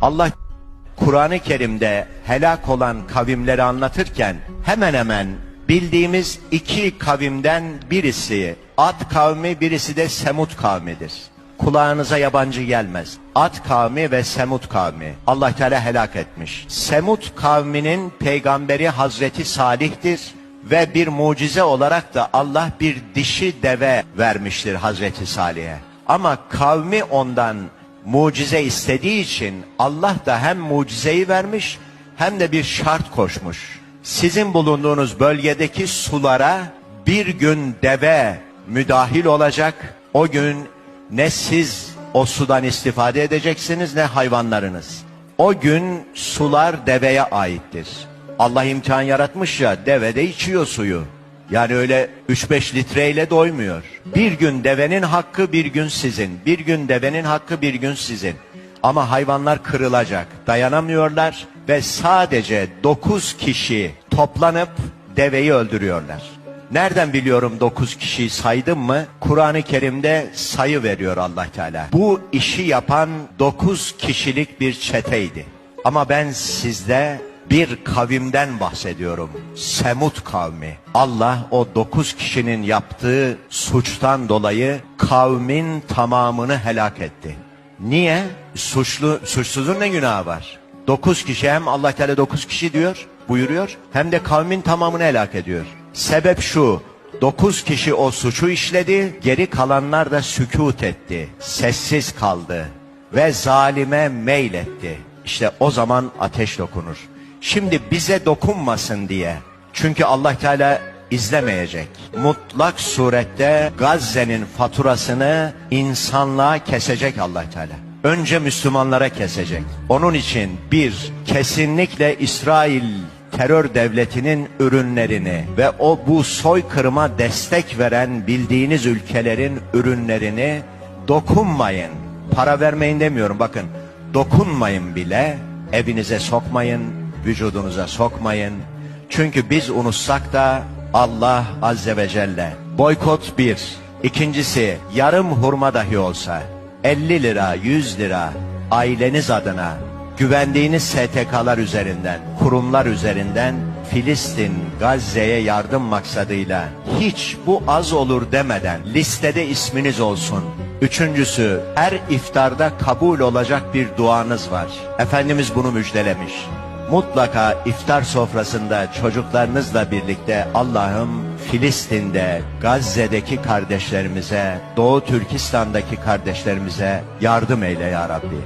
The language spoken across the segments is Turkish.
Allah Kur'an-ı Kerim'de helak olan kavimleri anlatırken hemen hemen bildiğimiz iki kavimden birisi Ad kavmi birisi de Semut kavmidir. Kulağınıza yabancı gelmez. Ad kavmi ve Semut kavmi. Allah Teala helak etmiş. Semut kavminin peygamberi Hazreti Salih'tir ve bir mucize olarak da Allah bir dişi deve vermiştir Hazreti Salih'e. Ama kavmi ondan mucize istediği için Allah da hem mucizeyi vermiş hem de bir şart koşmuş. Sizin bulunduğunuz bölgedeki sulara bir gün deve müdahil olacak. O gün ne siz o sudan istifade edeceksiniz ne hayvanlarınız. O gün sular deveye aittir. Allah imtihan yaratmış ya deve de içiyor suyu. Yani öyle 3-5 litreyle doymuyor. Bir gün devenin hakkı bir gün sizin. Bir gün devenin hakkı bir gün sizin. Ama hayvanlar kırılacak. Dayanamıyorlar ve sadece 9 kişi toplanıp deveyi öldürüyorlar. Nereden biliyorum 9 kişiyi saydım mı? Kur'an-ı Kerim'de sayı veriyor Allah Teala. Bu işi yapan 9 kişilik bir çeteydi. Ama ben sizde bir kavimden bahsediyorum. Semut kavmi. Allah o dokuz kişinin yaptığı suçtan dolayı kavmin tamamını helak etti. Niye? Suçlu, suçsuzun ne günahı var? Dokuz kişi hem Allah Teala dokuz kişi diyor, buyuruyor, hem de kavmin tamamını helak ediyor. Sebep şu, dokuz kişi o suçu işledi, geri kalanlar da sükut etti, sessiz kaldı ve zalime meyletti. İşte o zaman ateş dokunur. Şimdi bize dokunmasın diye. Çünkü Allah Teala izlemeyecek. Mutlak surette Gazze'nin faturasını insanlığa kesecek Allah Teala. Önce Müslümanlara kesecek. Onun için bir kesinlikle İsrail terör devletinin ürünlerini ve o bu soykırıma destek veren bildiğiniz ülkelerin ürünlerini dokunmayın. Para vermeyin demiyorum bakın. Dokunmayın bile, evinize sokmayın, vücudunuza sokmayın. Çünkü biz unutsak da Allah Azze ve Celle. Boykot bir. İkincisi yarım hurma dahi olsa 50 lira 100 lira aileniz adına güvendiğiniz STK'lar üzerinden, kurumlar üzerinden Filistin, Gazze'ye yardım maksadıyla hiç bu az olur demeden listede isminiz olsun. Üçüncüsü her iftarda kabul olacak bir duanız var. Efendimiz bunu müjdelemiş. Mutlaka iftar sofrasında çocuklarınızla birlikte Allah'ım Filistin'de, Gazze'deki kardeşlerimize, Doğu Türkistan'daki kardeşlerimize yardım eyle ya Rabbi.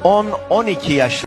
10-12 yaş